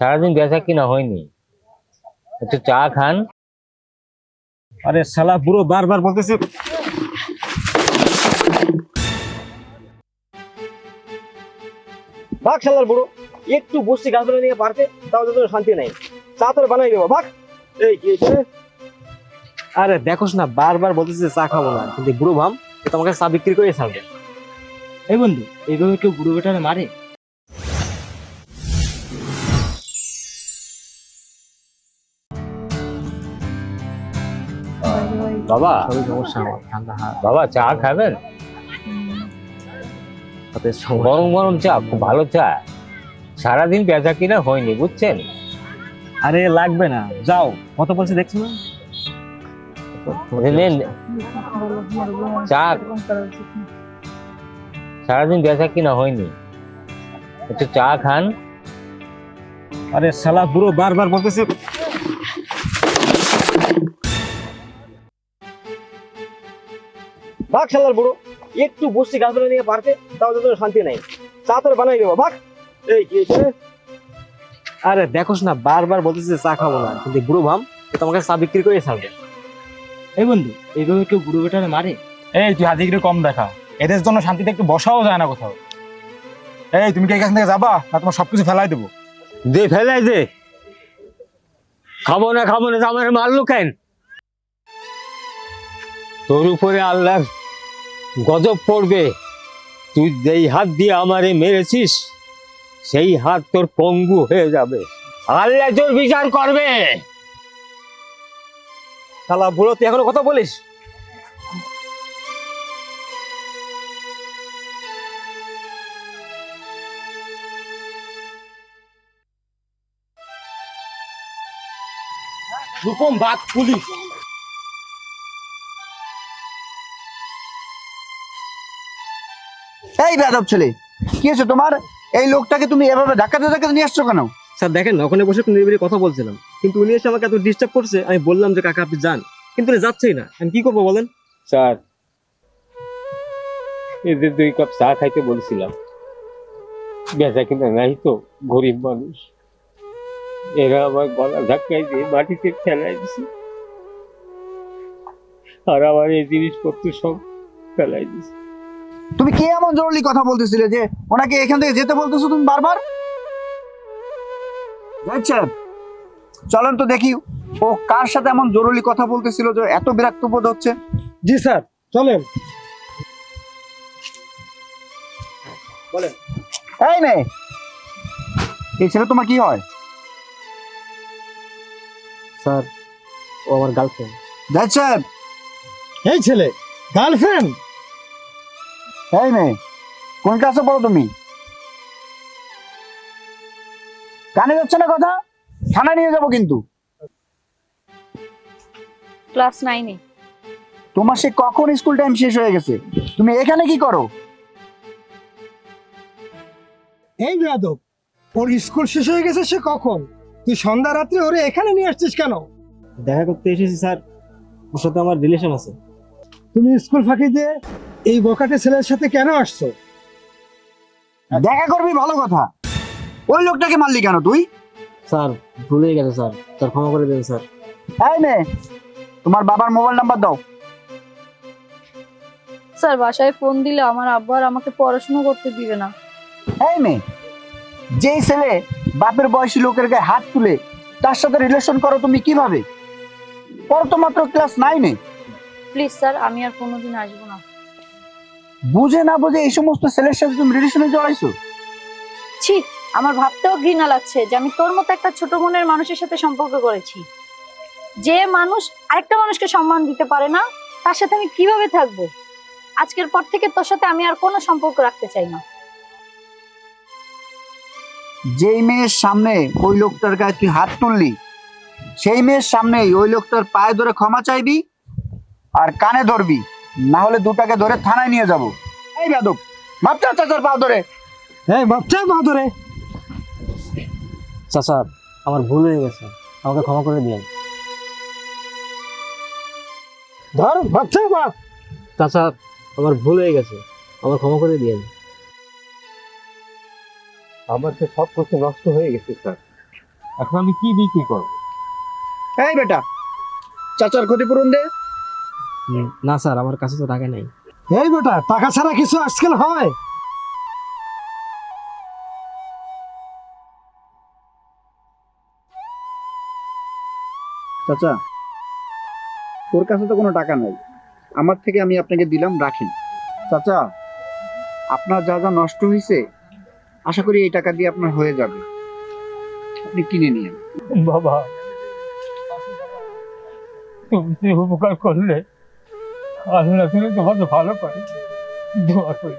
সারাদিন বেচা কিনা হয়নি। একটু চা খান। আরে শালা বুড়ো বারবার বলতেছে। ভাগ শালার বুড়ো একটু বসছি গাছপালা নিয়ে পারতে তাও তো শান্তি নাই। চা তোর বানাই দেবো ভাগ। এই কি আরে দেখোস না বারবার বলতেছে চা খাব না কিন্তু বুড়ো ভাম তোমাকে চা বিক্রি করে ছাড়বে। এই বন্ধু এইভাবে কেউ বুড়ো বেটারে মারে? বাবা। সবই সমস্যা আমার ঠান্ডা বাবা চা খাবেন? গরম গরম চা খুব ভালো চা। সারাদিন বেচা কিনা হয়নি বুঝছেন? আরে লাগবে না। যাও কত বলছে দেখছ না? নেন চা। সারাদিন বেচা কিনা হয়নি। একটু চা খান। আরে শালা বুড়ো বারবার বলতেছে ভাগ শালার বুড়ো। একটু বসছি গাছপালা নিয়ে পারতে তাও তো শান্তি নাই। চা তোর বানাই দেবো ভাগ। এই কি আরে দেখোস না বারবার বলতেছে চা খাব না কিন্তু বুড়ো ভাম তোমাকে চা বিক্রি করে ছাড়বে। এই বন্ধু এইভাবে কেউ বুড়ো বেটারে মারে? এই তুই হাজিগিরি কম দেখা। এদের জন্য শান্তিতে একটু বসাও যায় না কোথাও। এই তুমি কি এখান থেকে যাবা? না তোমার সবকিছু ফেলাই দেবো। দে ফেলাই দে। খাব না খাব না আমার মারলো কেন? তোর উপরে আল্লাহর গজব পড়বে। তুই যেই হাত দিয়ে আমারে মেরেছিস, সেই হাত তোর পঙ্গু হয়ে যাবে। আল্লাহ তোর বিচার করবে। শালা বুড়ো, তুই এখনও কথা বলিস? রূপম বাদ পুলিশ। এই বেদব ছেলে কি হয়েছে তোমার? এই লোকটাকে তুমি এভাবে ধাক্কাতে ধাক্কাতে নিয়ে আসছো কেন? স্যার দেখেন না ওখানে বসে একটু নিরিবিলি কথা বলছিলাম। কিন্তু উনি এসে আমাকে এত ডিস্টার্ব করছে আমি বললাম যে কাকা আপনি যান। কিন্তু উনি যাচ্ছেই না। আমি কি করব বলেন? স্যার এদের দুই কাপ চা খাইতে বলছিলাম। বেচা কিনা নাই তো গরিব মানুষ। এরা আমার গলা ধাক্কাই দিয়ে মাটিতে ফেলাই দিছে। আর আমার এই জিনিসপত্র সব ফেলাই দিছে। তুমি কি এমন জরুরি কথা বলতেছিলে যে ওনাকে এখান থেকে যেতে বলতেছো তুমি বারবার? চলেন তো দেখি ও কার সাথে এমন জরুরি কথা বলতেছিল যে এত বিরক্ত বোধ হচ্ছে? জি স্যার চলেন। এই মেয়ে এই ছেলে তোমার কি হয়? স্যার ও আমার গার্লফ্রেন্ড যাচ্ছে এই ছেলে গার্লফ্রেন্ড এই মেয়ে কোন ক্লাসে পড়ো তুমি? কানে যাচ্ছে না কথা? থানা নিয়ে যাব কিন্তু। ক্লাস নাইনে। তোমার সে কখন স্কুল টাইম শেষ হয়ে গেছে? তুমি এখানে কি করো? এই বেয়াদব ওর স্কুল শেষ হয়ে গেছে সে কখন? তুই সন্ধ্যা রাত্রে ওরে এখানে নিয়ে আসছিস কেন? দেখা করতে এসেছি স্যার। ওর সাথে আমার রিলেশন আছে। তুমি স্কুল ফাঁকি দিয়ে এই বকাটে ছেলের সাথে কেন আসছো? দেখা করবি ভালো কথা। ওই লোকটাকে মারলি কেন তুই? স্যার ভুলে গেছে স্যার। স্যার ক্ষমা করে দেন স্যার। এই মেয়ে তোমার বাবার মোবাইল নাম্বার দাও। স্যার বাসায় ফোন দিলে আমার আব্বা আর আমাকে পড়াশোনা করতে দিবে না। এই মেয়ে যেই ছেলে বাপের বয়সী লোকের গায়ে হাত তুলে তার সাথে রিলেশন করো তুমি কীভাবে? পর তো মাত্র ক্লাস নাইনে প্লিজ স্যার আমি আর কোনোদিন আসব না। বুঝে না বুঝে এই সমস্ত ছেলের সাথে তুমি রিলেশনে জড়াইছো? ছি আমার ভাবতেও ঘৃণা লাগছে যে আমি তোর মতো একটা ছোট মনের মানুষের সাথে সম্পর্ক করেছি। যে মানুষ আরেকটা মানুষকে সম্মান দিতে পারে না তার সাথে আমি কীভাবে থাকব? আজকের পর থেকে তোর সাথে আমি আর কোনো সম্পর্ক রাখতে চাই না। যেই মেয়ের সামনে ওই লোকটার গায়ে তুই হাত তুললি সেই মেয়ের সামনেই ওই লোকটার পায়ে ধরে ক্ষমা চাইবি আর কানে ধরবি। না হলে দুটাকে ধরে থানায় নিয়ে যাব। এই বেদব ভাবতে চাচার পা ধরে। হ্যাঁ বাচ্চা মা ধরে। চাচা আমার ভুল হয়ে গেছে। আমাকে ক্ষমা করে দিন ধর বাচ্চা বাপ চাচা আমার ভুল হয়ে গেছে। আমার ক্ষমা করে দিন আমার তো সব কিছু নষ্ট হয়ে গেছে স্যার। এখন আমি কি বিক্রি করব? এই বেটা চাচার ক্ষতিপূরণ দে। না স্যার আমার কাছে তো টাকা নেই। এই বেটা টাকা ছাড়া কিছু আজকাল হয়? চাচা তোর কাছে তো কোনো টাকা নাই। আমার থেকে আমি আপনাকে দিলাম রাখেন। চাচা আপনার যা যা নষ্ট হয়েছে আশা করি এই টাকা দিয়ে আপনার হয়ে যাবে। আপনি কিনে নিন। বাবা তুমি উপকার করলে আল্লাহ তুমি তোমাকে ভালো করে দোয়া করি